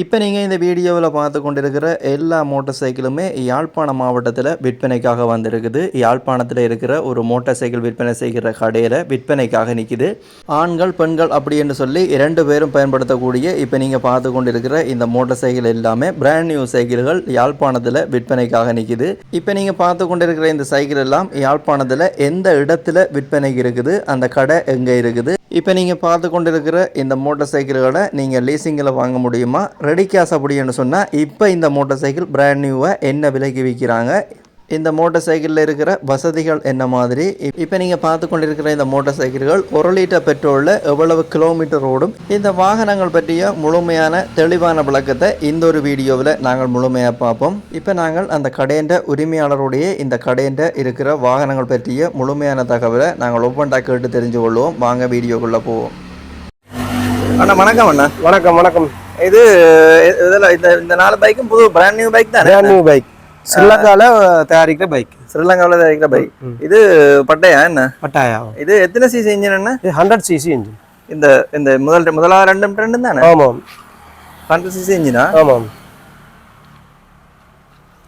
இப்போ நீங்கள் இந்த வீடியோவில் பார்த்து கொண்டிருக்கிற எல்லா மோட்டார் சைக்கிளுமே யாழ்ப்பாணம் மாவட்டத்தில் விற்பனைக்காக வந்திருக்குது. யாழ்ப்பாணத்தில் இருக்கிற ஒரு மோட்டார் சைக்கிள் விற்பனை செய்கிற கடையில் விற்பனைக்காக நிற்கிது ஆண்கள் பெண்கள் அப்படி என்று சொல்லி இரண்டு பேரும் பயன்படுத்தக்கூடிய இப்போ நீங்கள் பார்த்து கொண்டிருக்கிற இந்த மோட்டார் சைக்கிள் எல்லாமே பிராண்ட் நியூ சைக்கிள்கள் யாழ்ப்பாணத்தில் விற்பனைக்காக நிற்கிது இப்போ நீங்கள் பார்த்து கொண்டிருக்கிற இந்த சைக்கிள் எல்லாம் யாழ்ப்பாணத்தில் எந்த இடத்துல விற்பனைக்கு இருக்குது? அந்த கடை எங்கே இருக்குது? இப்போ நீங்கள் பார்த்து கொண்டிருக்கிற இந்த மோட்டார் சைக்கிள்களை நீங்கள் லீசிங்கில் வாங்க முடியுமா? ரெடி கேஷ் அப்படின்னு சொன்னால் இப்போ இந்த மோட்டார் சைக்கிள் பிராண்ட் நியூவாக என்ன விலைக்கு விற்கிறாங்க? இந்த மோட்டார் சைக்கிளில் இருக்கிற வசதிகள் என்ன மாதிரி? இப்போ நீங்கள் பார்த்து கொண்டிருக்கிற இந்த மோட்டார் சைக்கிள்கள் ஒரு லிட்டர் பெட்ரோலில் எவ்வளவு கிலோமீட்டர் ஓடும்? இந்த வாகனங்கள் பற்றிய முழுமையான தெளிவான விளக்கத்தை இந்த ஒரு வீடியோவில் நாங்கள் முழுமையாக பார்ப்போம். இப்போ நாங்கள் அந்த கடையண்ட உரிமையாளருடைய இந்த கடையண்ட இருக்கிற வாகனங்கள் பற்றிய முழுமையான தகவலை நாங்கள் ஒவ்வொன்றா கேட்டு தெரிஞ்சு கொள்வோம். வாங்க வீடியோக்குள்ளே போவோம். அண்ணா வணக்கம் அண்ணா. வணக்கம் வணக்கம். இது இதில் இந்த இந்த நாலு பைக்கும் புது பிராண்ட் நியூ பைக் தானே? பிராண்ட் நியூ பைக் ஸ்ரீலங்கால தயாரிக்கிற பைக் ஸ்ரீலங்காவில் இருக்கிற பைக் இது பட்டையா என்ன? பட்டாயா. இது எத்தனை சிசி இன்ஜின் என்ன? இது ஹண்ட்ரட் சிசி இன்ஜின் இந்த இந்த முதல் முதலாவது ரெண்டு ரெண்டு தானே? ஆமாம். ஹண்ட்ரட் சிசி இன்ஜினா ஆமாம்.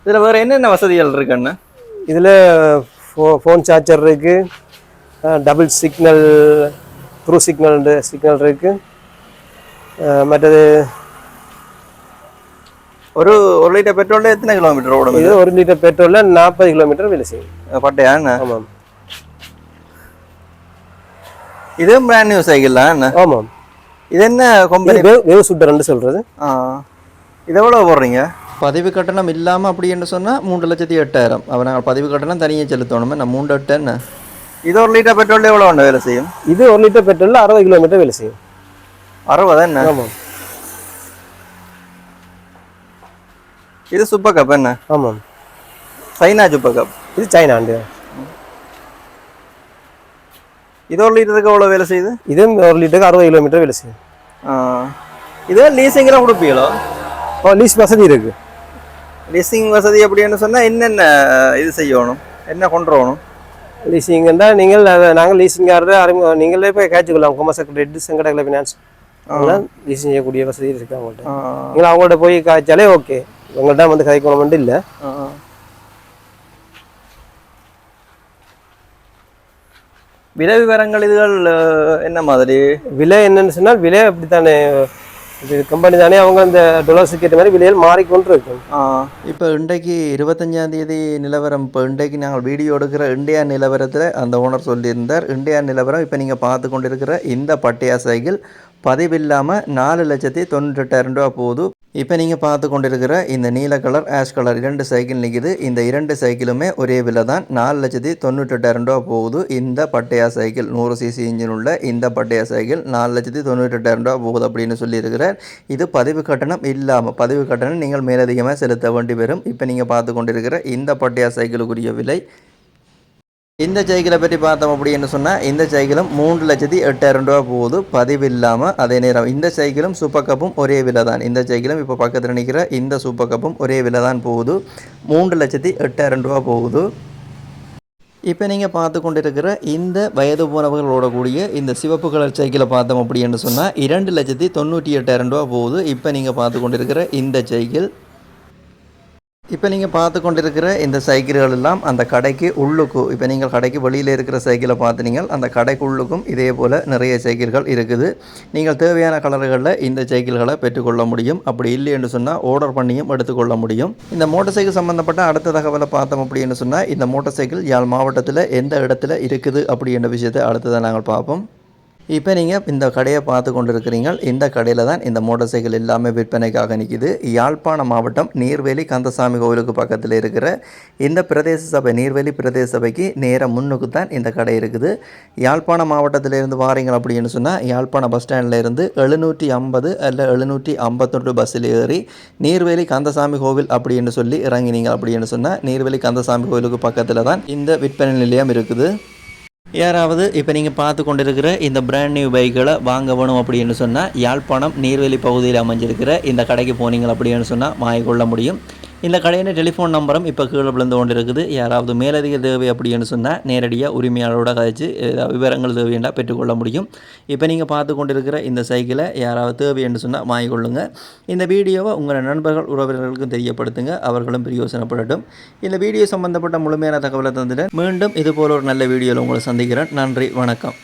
இதில் வேறு என்னென்ன வசதிகள் இருக்கு அண்ணா? இதில் ஃபோ ஃபோன் சார்ஜர் இருக்கு. Double signal through signal signal இருக்கு. அஹ், மற்றது ஒரு ஒரு லிட்டர் பெட்ரோலில் எத்தனை கிலோமீட்டர் ஓடும் இது ஒரு லிட்டர் பெட்ரோலில் நாற்பது கிலோமீட்டர் வேலை செய்யும் இது பட்டையா என்ன ஆமாம் இதுவும் பிராண்ட் நியூ சைக்கிள் தான் என்ன ஆமாம் இது என்ன இது கம்பெனி வேவ் சொல்கிறது ஆ இது எவ்வளோ போடுறீங்க பதிவு கட்டணம் இல்லாமல் அப்படி என்று சொன்னால் மூன்று லட்சத்தி எட்டாயிரம் அப்போ நாங்கள் பதிவு கட்டணம் தனியாக செலுத்தணுமே நான் மூன்று எட்டு என்ன இது ஒரு லிட்டர் பெட்ரோல் எவ்வளோ வேலை செய்யும் இது ஒரு லிட்டர் பெட்ரோலில் அறுபது கிலோமீட்டர் வேலை செய்யும் அறுபது என்ன ஆமாம் இது சூப்பர் கப் என்ன? ஆமாம் சைனா சூப்பர் கப் இது சைனாண்டு இது ஒரு லிட்டருக்கு எவ்வளோ வேலை செய்யுது? இதுவும் ஒரு லிட்டருக்கு அறுபது கிலோமீட்டர் வேலை செய்யும் ஆ. இது லீசிங்கில் கொடுப்பீங்களோ? ஓ லீஸ் வசதி இருக்குது லீசிங் வசதி அப்படின்னு சொன்னால் என்னென்ன இது செய்யணும்? என்ன கொண்டு வரணும்? லீசிங் என்றால் நீங்கள் நாங்கள் லீசிங்காரர் அறிமுக நீங்களே போய் கேட்டுக்கலாம் குமார் கிரெடிட் செங்கடகல ஃபினான்ஸ் அவங்களாம் லீசிங் செய்யக்கூடிய வசதி இருக்கு அவங்கள்ட்ட. நீங்கள் அவங்கள்ட்ட போய் காய்ச்சாலே ஓகே உங்கள்கிட்ட வந்து கதைக்கணும்னு இல்லை. ஆ. விலை விவரங்கள் இதுகள் என்ன மாதிரி? விலை என்னன்னு சொன்னால் விலை அப்படித்தானே இது கம்பெனி தானே அவங்க அந்த டொலர்ஸுக்கு ஏற்ற மாதிரி விலைகள் மாறிக்கொண்டு இருக்கும். இப்போ இன்றைக்கு இருபத்தஞ்சாம் தேதி நிலவரம் இப்போ இன்றைக்கு நாங்கள் வீடியோ எடுக்கிற இந்தியா நிலவரத்தில் அந்த ஓனர் சொல்லியிருந்தார். இந்தியா நிலவரம் இப்போ நீங்கள் பார்த்து கொண்டிருக்கிற இந்த பட்டையா சைக்கிள் பதிவில்லாமல் நாலு லட்சத்தி தொண்ணூற்றெட்டாயிரம் ரூபா போகுது இப்போ நீங்கள் பார்த்து கொண்டிருக்கிற இந்த நீல கலர் ஆஷ் கலர் இரண்டு சைக்கிள் நிற்கிது இந்த இரண்டு சைக்கிளுமே ஒரே விலை தான். நாலு லட்சத்தி தொண்ணூற்றெட்டாயிரம் ரூபா போகுது. இந்த பட்டையா சைக்கிள் நூறு சிசி இன்ஜின் உள்ள இந்த பட்டையா சைக்கிள் நாலு லட்சத்தி தொண்ணூற்றெட்டாயிரம் ரூபா போகுது அப்படின்னு சொல்லியிருக்கிறார். இது பதிவு கட்டணம் இல்லாமல் பதிவு கட்டணம் நீங்கள் மேலதிகமாக செலுத்த வேண்டி வரும். இப்போ நீங்கள் பார்த்து கொண்டிருக்கிற இந்த பட்டையா சைக்கிளுக்குரிய விலை இந்த சைக்கிளை பற்றி பார்த்தோம் அப்படின்னு சொன்னால் இந்த சைக்கிளும் மூன்று லட்சத்தி எட்டாயிரம் ரூபா போகுது. பதிவு இல்லாமல் அதே நேரம் இந்த சைக்கிளும் சூப்பர் கப்பும் ஒரே விலை தான். இந்த சைக்கிளும் இப்போ பக்கத்தில் நிற்கிற இந்த சூப்பர் கப்பும் ஒரே விலை தான் போகுது. மூன்று லட்சத்தி எட்டாயிரம் ரூபா போகுது. இப்போ நீங்கள் பார்த்து கொண்டிருக்கிற இந்த வயது போனவர்களோட கூடிய இந்த சிவப்பு கலர் சைக்கிளை பார்த்தோம் அப்படின்னு சொன்னால் இரண்டு லட்சத்தி தொண்ணூற்றி எட்டாயிரம் ரூபா போகுது. இப்போ நீங்கள் பார்த்து கொண்டிருக்கிற இந்த சைக்கிள் இப்போ நீங்கள் பார்த்து கொண்டிருக்கிற இந்த சைக்கிள்கள் எல்லாம் அந்த கடைக்கு உள்ளுக்கும் இப்போ நீங்கள் கடைக்கு வெளியில் இருக்கிற சைக்கிளை பார்த்துனீங்க அந்த கடைக்கு உள்ளுக்கும் இதே போல் நிறைய சைக்கிள்கள் இருக்குது. நீங்கள் தேவையான கலர்களில் இந்த சைக்கிள்களை பெற்றுக்கொள்ள முடியும். அப்படி இல்லை என்று சொன்னால் ஆர்டர் பண்ணியும் எடுத்துக்கொள்ள முடியும். இந்த மோட்டார் சைக்கிள் சம்மந்தப்பட்ட அடுத்த தகவலை பார்த்தோம் அப்படின்னு சொன்னால் இந்த மோட்டார் சைக்கிள் யாழ் மாவட்டத்தில் எந்த இடத்துல இருக்குது அப்படின்ற விஷயத்தை அடுத்ததை நாங்கள் பார்ப்போம். இப்போ நீங்கள் இந்த கடையை பார்த்து கொண்டிருக்கிறீங்க. இந்த கடையில் தான் இந்த மோட்டார் சைக்கிள் எல்லாமே விற்பனைக்காக நிற்கிது யாழ்ப்பாணம் மாவட்டம் நீர்வேலி கந்தசாமி கோவிலுக்கு பக்கத்தில் இருக்கிற இந்த பிரதேச சபை நீர்வேலி பிரதேச சபைக்கு நேர முன்னுக்கு தான் இந்த கடை இருக்குது. யாழ்ப்பாணம் மாவட்டத்திலிருந்து வாரீங்க அப்படின்னு சொன்னால் யாழ்ப்பாணம் பஸ் ஸ்டாண்டில் இருந்து எழுநூற்றி ஐம்பது அல்ல எழுநூற்றி ஐம்பத்தொன்று பஸ்ஸில் ஏறி நீர்வேலி கந்தசாமி கோவில் அப்படின்னு சொல்லி இறங்கினீங்க அப்படின்னு சொன்னால் நீர்வேலி கந்தசாமி கோவிலுக்கு பக்கத்தில் தான் இந்த விற்பனை நிலையம் இருக்குது. யாராவது இப்போ நீங்கள் பார்த்து கொண்டிருக்கிற இந்த பிராண்ட் நியூ பைக்களை வாங்க வேணும் அப்படின்னு சொன்னால் யாழ்ப்பாணம் நீர்வேலி பகுதியில் அமைஞ்சிருக்கிற இந்த கடைக்கு போனீங்க அப்படின்னு சொன்னால் வாங்கிக்கொள்ள முடியும். இந்த கடையின் டெலிஃபோன் நம்பரும் இப்போ கீழே விழுந்து கொண்டு இருக்குது யாராவது மேலதிக தேவை அப்படின்னு சொன்னால் நேரடியாக உரிமையாளரோட கழிச்சு விவரங்கள் தேவையெண்டா பெற்றுக்கொள்ள முடியும். இப்போ நீங்கள் பார்த்து கொண்டிருக்கிற இந்த சைக்கிளை யாராவது தேவை என்று சொன்னால் வாங்கிக்கொள்ளுங்க இந்த வீடியோவை உங்கள் நண்பர்கள் உறவினர்களுக்கும் தெரியப்படுத்துங்க. அவர்களும் பிரயோசனப்படட்டும். இந்த வீடியோ சம்பந்தப்பட்ட முழுமையான தகவலை தந்துட்டு மீண்டும் இது போல ஒரு நல்ல வீடியோவில் உங்களை சந்திக்கிறேன். நன்றி வணக்கம்.